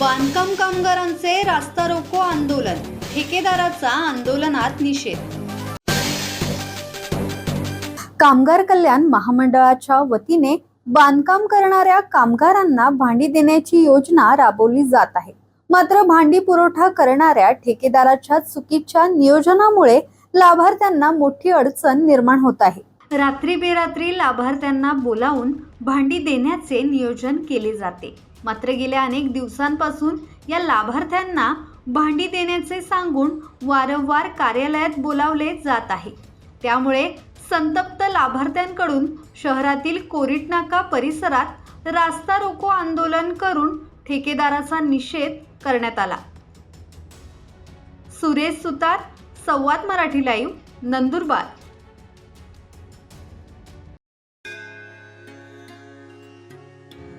बांधकाम कामगारांचे रास्ता रोको आंदोलन ठेकेदाराचा आंदोलनात निषेध. कामगार कल्याण महामंडळाच्या वतीने बांधकाम करणाऱ्या कामगारांना भांडी देण्याची योजना राबवली जात आहे. मात्र भांडी पुरवठा करणाऱ्या ठेकेदाराच्या चुकीच्या नियोजनामुळे लाभार्थ्यांना मोठी अडचण निर्माण होत आहे. रात्री बेरात्री लाभार्थ्यांना बोलावून भांडी देण्याचे नियोजन केले जाते. मात्र गेल्या अनेक दिवसांपासून या लाभार्थ्यांना भांडी देण्याचे सांगून वारंवार कार्यालयात बोलावले जात आहे. त्यामुळे संतप्त लाभार्थ्यांकडून शहरातील कोरिटनाका परिसरात रास्ता रोको आंदोलन करून ठेकेदाराचा निषेध करण्यात आला. सुरेश सुतार संवाद मराठी लाईव्ह नंदुरबार.